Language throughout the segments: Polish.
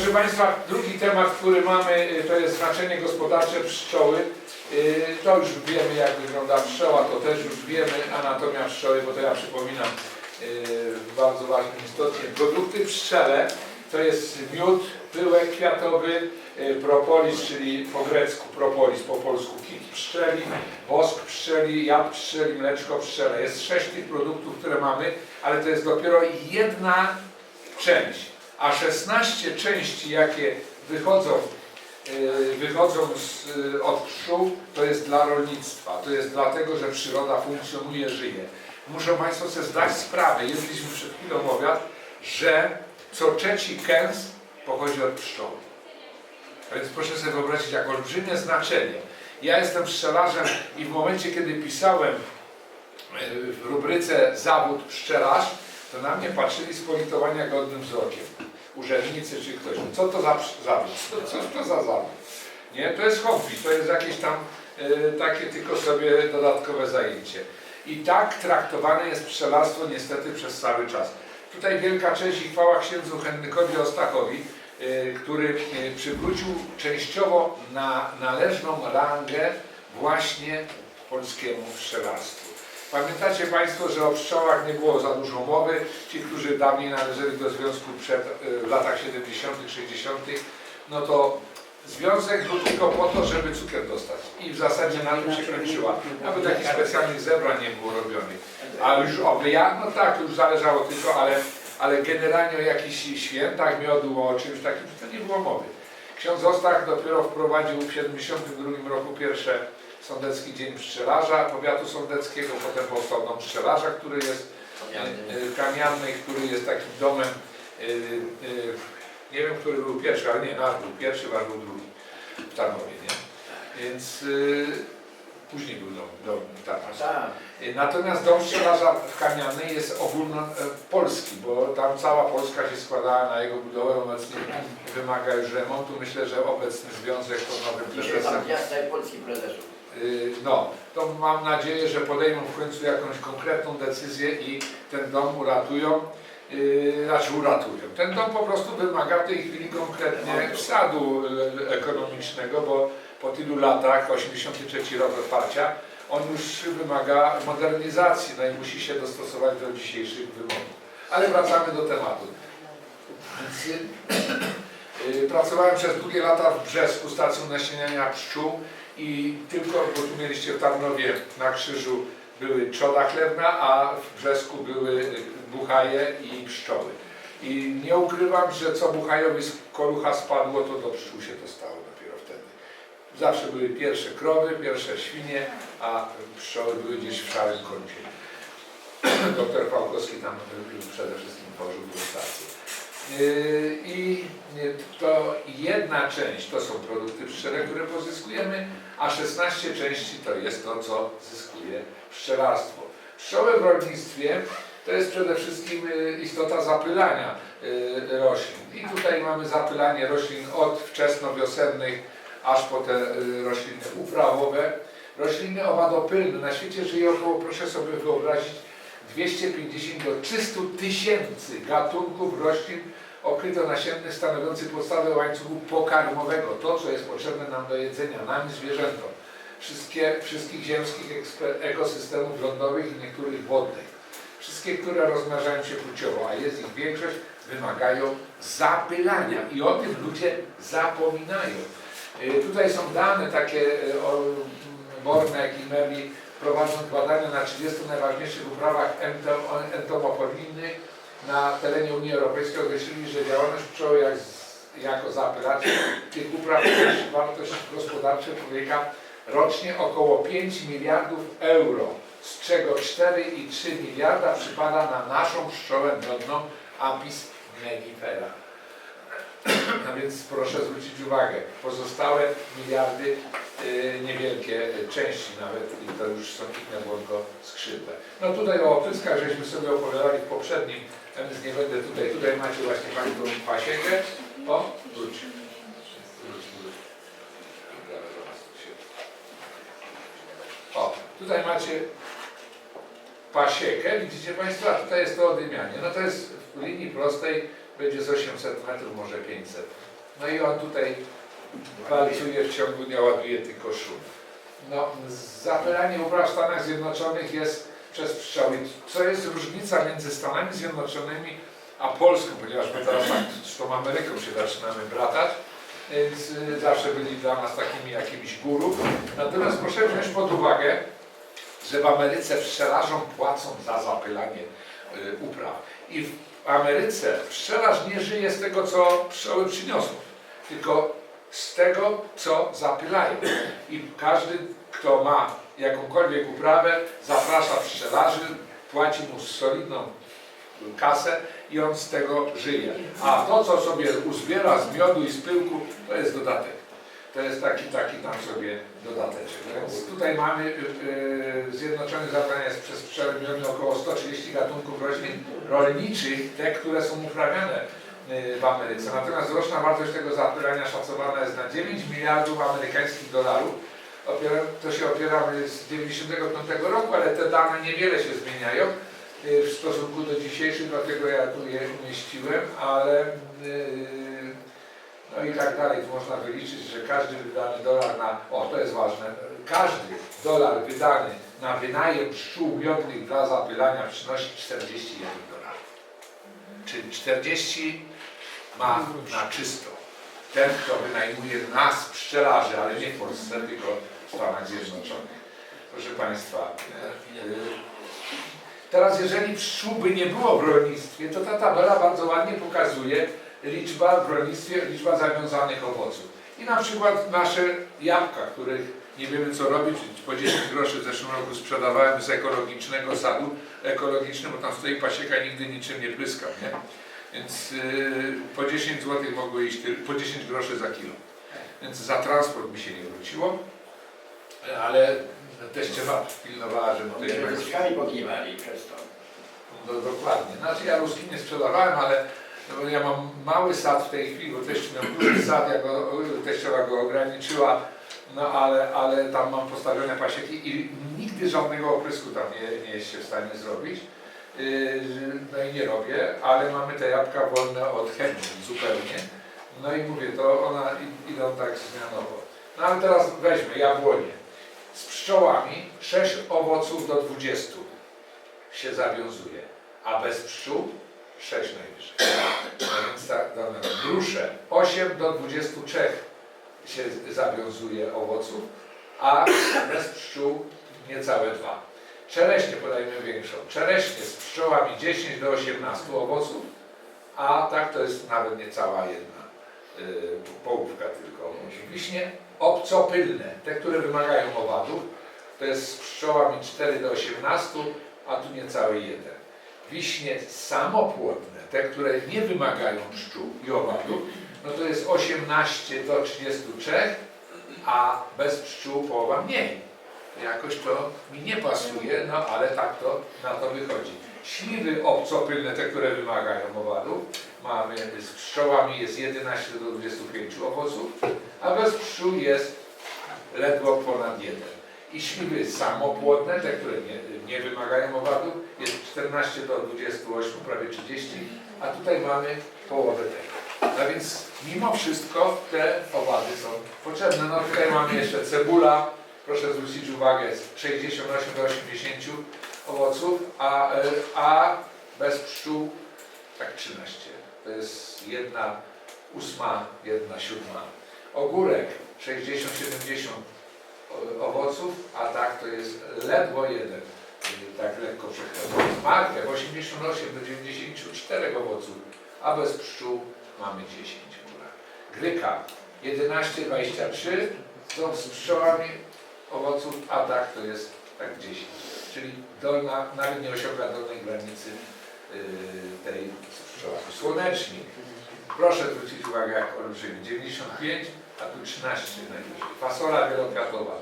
Proszę Państwa, drugi temat, który mamy, y, to jest znaczenie gospodarcze pszczoły. Y, To już wiemy, jak wygląda pszczoła, to też już wiemy anatomia pszczoły, bo to ja przypominam y, bardzo ważnym istotnie. Produkty pszczele to jest miód, pyłek kwiatowy, propolis, czyli po grecku propolis, po polsku kit pszczeli, wosk pszczeli, jad pszczeli, mleczko pszczele. Jest sześć tych produktów, które mamy, ale to jest dopiero jedna część, a 16 części, jakie wychodzą, yy, wychodzą z, yy, od pszczół, to jest dla rolnictwa. To jest dlatego, że przyroda funkcjonuje, żyje. Muszą Państwo sobie zdać sprawę, jedliśmy przed chwilą obiad, że co trzeci kęs pochodzi od pszczoły. A więc proszę sobie wyobrazić, jak olbrzymie znaczenie. Ja jestem pszczelarzem i w momencie, kiedy pisałem yy, w rubryce zawód pszczelarz, to na mnie patrzyli z politowania godnym wzrokiem. Urzędnicy czy ktoś. No Co to za zawód? Co, co to za zawód? Nie, to jest hobby, to jest jakieś tam e, takie tylko sobie dodatkowe zajęcie. I tak traktowane jest pszczelarstwo niestety przez cały czas. Tutaj wielka cześć i chwała księdzu Henrykowi Ostachowi, e, który e, przywrócił częściowo na należną rangę właśnie polskiemu pszczelarstwu. Pamiętacie Państwo, że o pszczołach nie było za dużo mowy. Ci, którzy dawniej należeli do związku przed, y, w latach 70., 60., no to związek był tylko po to, żeby cukier dostać. I w zasadzie na tym się kończyła. Nawet takich specjalnych zebrań nie było robionych. A już o wyja, no tak, już zależało tylko, ale, ale generalnie o jakichś świętach miodu, o czymś takim, to nie było mowy. Ksiądz Ostach dopiero wprowadził w 72 roku pierwsze Sądecki Dzień Pszczelarza Powiatu Sądeckiego, potem powstał Dom Pszczelarza, który jest e, e, kamienny, który jest takim domem, e, nie wiem, który był pierwszy, ale nie, nasz był pierwszy, wasz był drugi w Tarnowie, nie? Więc później był dom, dom Tarnow. Tak. Natomiast dom pszczelarza w Kamiannej jest ogólnopolski, bo tam cała Polska się składała na jego budowę, obecnie wymaga już remontu. Myślę, że obecny związek to nowym Dzisiaj prezesem tam miasta i Polski prezesów. Y, No, to mam nadzieję, że podejmą w końcu jakąś konkretną decyzję i ten dom uratują, yy, znaczy uratują. Ten dom po prostu wymaga w tej chwili konkretnie wsadu y, ekonomicznego, bo po tylu latach, 83 rok otwarcia, on już wymaga modernizacji, no i musi się dostosować do dzisiejszych wymogów. Ale wracamy do tematu. Y, y, Pracowałem przez długie lata w Brzesku, stacją nasieniania pszczół i tylko, bo tu mieliście w Tarnowie na krzyżu były trzoda chlewna, a w Brzesku były buchaje i pszczoły. I nie ukrywam, że co buchajowi z kolucha spadło, to do pszczół się dostało dopiero wtedy. Zawsze były pierwsze krowy, pierwsze świnie, a pszczoły były gdzieś w szarym kącie. Doktor Pałkowski tam przede wszystkim tworzył stację. Yy, I yy, to jedna część to są produkty pszczele, które pozyskujemy, a 16 części to jest to, co zyskuje pszczelarstwo. Pszczoły w rolnictwie to jest przede wszystkim yy, istota zapylania roślin. I tutaj mamy zapylanie roślin od wczesnowiosennych aż po te rośliny uprawowe. Rośliny owadopylne. Na świecie żyje około, proszę sobie wyobrazić, 250 do 300 tysięcy gatunków roślin okrytonasiennych stanowiących podstawę łańcuchu pokarmowego. To, co jest potrzebne nam do jedzenia, nam zwierzętom. Wszystkie, wszystkich ziemskich ekosystemów lądowych i niektórych wodnych. Wszystkie, które rozmnażają się płciowo, a jest ich większość, wymagają zapylania i o tym ludzie zapominają. Y, Tutaj są dane takie y, o Bornek i Merli prowadząc badania na 30 najważniejszych uprawach ento- entomopolijnych na terenie Unii Europejskiej określili, że działalność pszczoły jak, jako zapylacz tych upraw przynosi wartość gospodarcza człowieka rocznie około 5 miliardów euro, z czego 4,3 miliarda przypada na naszą pszczołę miodną Apis mellifera. A więc proszę zwrócić uwagę, pozostałe miliardy, y, niewielkie części nawet, i to już są inne błądko skrzydle. No tutaj o opryskach żeśmy sobie opowiadali w poprzednim, a więc nie będę tutaj, tutaj macie właśnie Państwo pasiekę. O, wróć. O, tutaj macie pasiekę, widzicie Państwo, a tutaj jest to odymianie. No to jest w linii prostej, będzie z 800 metrów, może 500. No i on tutaj walcuje w ciągu dnia, ładuje tylko szum. No, zapylanie upraw w Stanach Zjednoczonych jest przez pszczoły. Co jest różnica między Stanami Zjednoczonymi a Polską, ponieważ my teraz tak z tą Ameryką się zaczynamy bratać, więc y, zawsze byli dla nas takimi jakimiś guru. Natomiast proszę wziąć pod uwagę, że w Ameryce pszczelarzom płacą za zapylanie y, upraw. I w Ameryce nie żyje z tego, co pszczoły przyniosą, tylko z tego, co zapylają. I każdy, kto ma jakąkolwiek uprawę, zaprasza pszczelarzy, płaci mu solidną kasę i on z tego żyje. A to, co sobie uzbiera z miodu i z pyłku, to jest dodatek. To jest taki, taki tam sobie dodateczek. Więc tutaj mamy yy, Zjednoczony Zabrania jest przez miodu około 130 gatunków roślin rolniczych, te, które są uprawiane yy, w Ameryce. Natomiast roczna wartość tego zapylania szacowana jest na 9 miliardów amerykańskich dolarów. Opiera, to się opieramy z 95 roku, ale te dane niewiele się zmieniają y, w stosunku do dzisiejszych, dlatego ja tu je umieściłem, ale yy, no i tak dalej. Tu można wyliczyć, że każdy wydany dolar na, o to jest ważne, każdy dolar wydany na wynajem pszczół miodnych dla zapylania przynosi 41 dolarów. Czyli 40 ma na czysto. Ten, kto wynajmuje nas, pszczelarzy, ale nie w Polsce, tylko w Stanach Zjednoczonych. Proszę Państwa, teraz jeżeli pszczół by nie było w rolnictwie, to ta tabela bardzo ładnie pokazuje liczba w rolnictwie, liczba zawiązanych owoców. I na przykład nasze jabłka, których nie wiemy co robić, po 10 groszy w zeszłym roku sprzedawałem z ekologicznego sadu, ekologiczny, bo tam stoi pasieka i nigdy niczym nie pryskam, nie? Więc yy, po 10 zł mogły iść, po 10 groszy za kilo. Więc za transport mi się nie wróciło, ale teściowa pilnowała, że tutaj Oni ruskami pogniewali przez to. no, dokładnie. Znaczy ja ruski nie sprzedawałem, ale ja mam mały sad w tej chwili, bo teść miał duży sad, ja go, teściowa go ograniczyła, no ale, ale tam mam postawione pasieki i nigdy żadnego oprysku tam nie, nie jest się w stanie zrobić. Yy, No i nie robię, ale mamy te jabłka wolne od chemii zupełnie. No i mówię, to one i- idą tak zmianowo. No ale teraz weźmy jabłonie. Z pszczołami 6 owoców do 20 się zawiązuje, a bez pszczół 6 najwyżej. No więc tak, dobra. Grusze 8 do 23 się zawiązuje owoców, a bez pszczół niecałe 2. Czereśnie podajmy większą. Czereśnie z pszczołami 10 do 18 owoców, a tak to jest nawet niecała jedna yy, połówka tylko. Wiśnie obcopylne, te, które wymagają owadów, to jest z pszczołami 4 do 18, a tu niecały jeden. Wiśnie samopłodne, te, które nie wymagają pszczół i owadów, no to jest 18 do 33, a bez pszczół połowa mniej. Jakoś to mi nie pasuje, no ale tak to na to wychodzi. Śliwy obcopylne, te, które wymagają owadów, mamy z pszczołami jest 11 do 25 owoców, a bez pszczół jest ledwo ponad jeden. I śliwy samopłodne, te, które nie, nie wymagają owadów, jest 14 do 28, prawie 30, a tutaj mamy połowę tego. A więc mimo wszystko te owady są potrzebne. No tutaj mamy jeszcze cebula, proszę zwrócić uwagę, jest 68 do 80 owoców, a, a bez pszczół tak 13. To jest jedna ósma, jedna siódma. Ogórek 60-70 o- owoców, a tak to jest ledwo jeden, y, tak lekko przekroczony. Marchew 88 do 94 owoców, a bez pszczół mamy 10 góra. Gryka 11-23 są z pszczołami owoców, a tak to jest tak 10. Czyli dolna, nawet nie osiąga dolnej granicy yy, tej z pszczołami. Słonecznik, proszę zwrócić uwagę jak olbrzymi, 95, a tu 13 najwyżej. Fasola wielokwiatowa.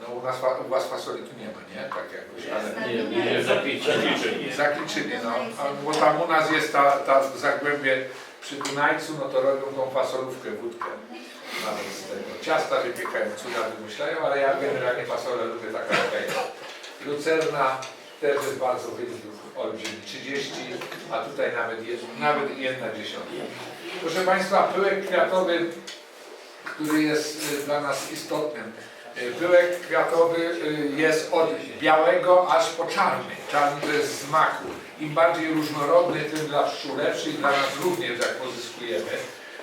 No u, nas, u Was fasoli tu nie ma, nie? Tak jakoś, ale... Nie, nie, nie, zakliczyli. No. A, bo tam u nas jest ta, ta zagłębie przy Dunajcu, no to robią tą fasolówkę, wódkę. Nawet z tego. Ciasta wypiekają, cuda wymyślają, ale ja generalnie fasolę lubię taka okej. Lucerna też jest bardzo wynik olbrzymi, 30, a tutaj nawet, jest, nawet jedna dziesiątka. Proszę Państwa, pyłek kwiatowy, który jest y, dla nas istotnym. Y, Pyłek kwiatowy y, jest od białego aż po czarny. Czarny to jest z. Im bardziej różnorodny, tym dla pszczół lepszy i dla nas również, jak pozyskujemy.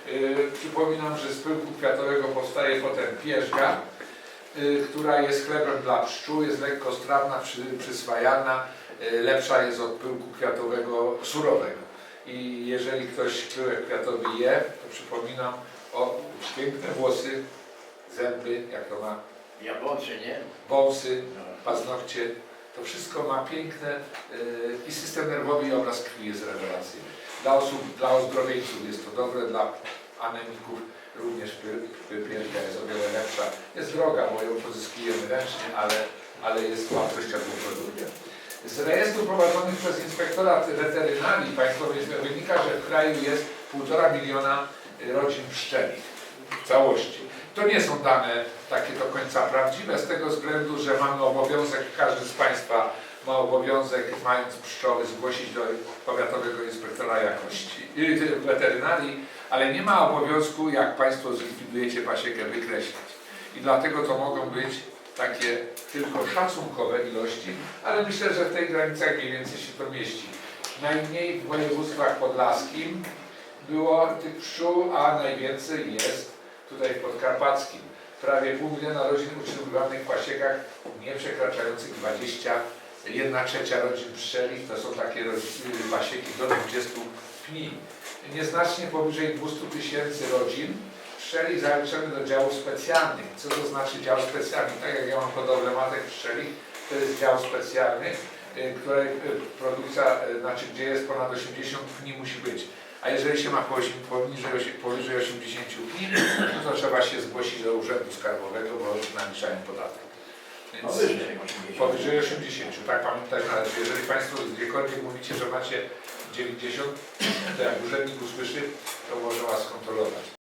Y, Przypominam, że z pyłku kwiatowego powstaje potem pierzga, y, która jest chlebem dla pszczół, jest lekko strawna, przy, przyswajalna, y, lepsza jest od pyłku kwiatowego surowego. I jeżeli ktoś pyłek kwiatowy je, to przypominam o piękne włosy, zęby, jak to ma, Jabłący, nie? wąsy, No. paznokcie. To wszystko ma piękne yy, i system nerwowy i obraz krwi jest rewelacyjny. Dla osób, dla ozdrowieńców jest to dobre, dla anemików również py- jest o wiele lepsza. Jest droga, bo ją pozyskujemy ręcznie, ale, ale jest wartościowym produktem. Z rejestru prowadzonych przez Inspektorat Weterynarii Państwowej wynika, że w kraju jest 1,5 miliona rodzin pszczelich w całości. To nie są dane takie do końca prawdziwe, z tego względu, że mamy obowiązek, każdy z Państwa ma obowiązek, mając pszczoły, zgłosić do Powiatowego Inspektora Jakości, yy, Weterynarii, ale nie ma obowiązku, jak Państwo zlikwidujecie pasiekę, wykreślać. I dlatego to mogą być takie tylko szacunkowe ilości, ale myślę, że w tej granicach mniej więcej się to mieści. Najmniej w województwach podlaskim było tych pszczół, a najwięcej jest tutaj w podkarpackim. Prawie pół miliona rodzin utrzymywanych w pasiekach nie przekraczających 20, 1 trzecia rodzin pszczelich, to są takie pasieki do 20 pni. Nieznacznie powyżej 200 tysięcy rodzin pszczeli zaliczone do działów specjalnych. Co to znaczy dział specjalny? Tak jak ja mam hodowlę matek pszczelich, to jest dział specjalny, y, której y, produkcja, y, znaczy gdzie jest ponad 80 pni musi być. A jeżeli się ma powyżej, poniżej, powyżej 80 dni, no to trzeba się zgłosić do Urzędu Skarbowego, bo naliczają podatek. Więc Powyżej 80. powyżej 80, tak pamiętać należy. Jeżeli Państwo gdziekolwiek mówicie, że macie 90, to jak urzędnik usłyszy, to może Was kontrolować.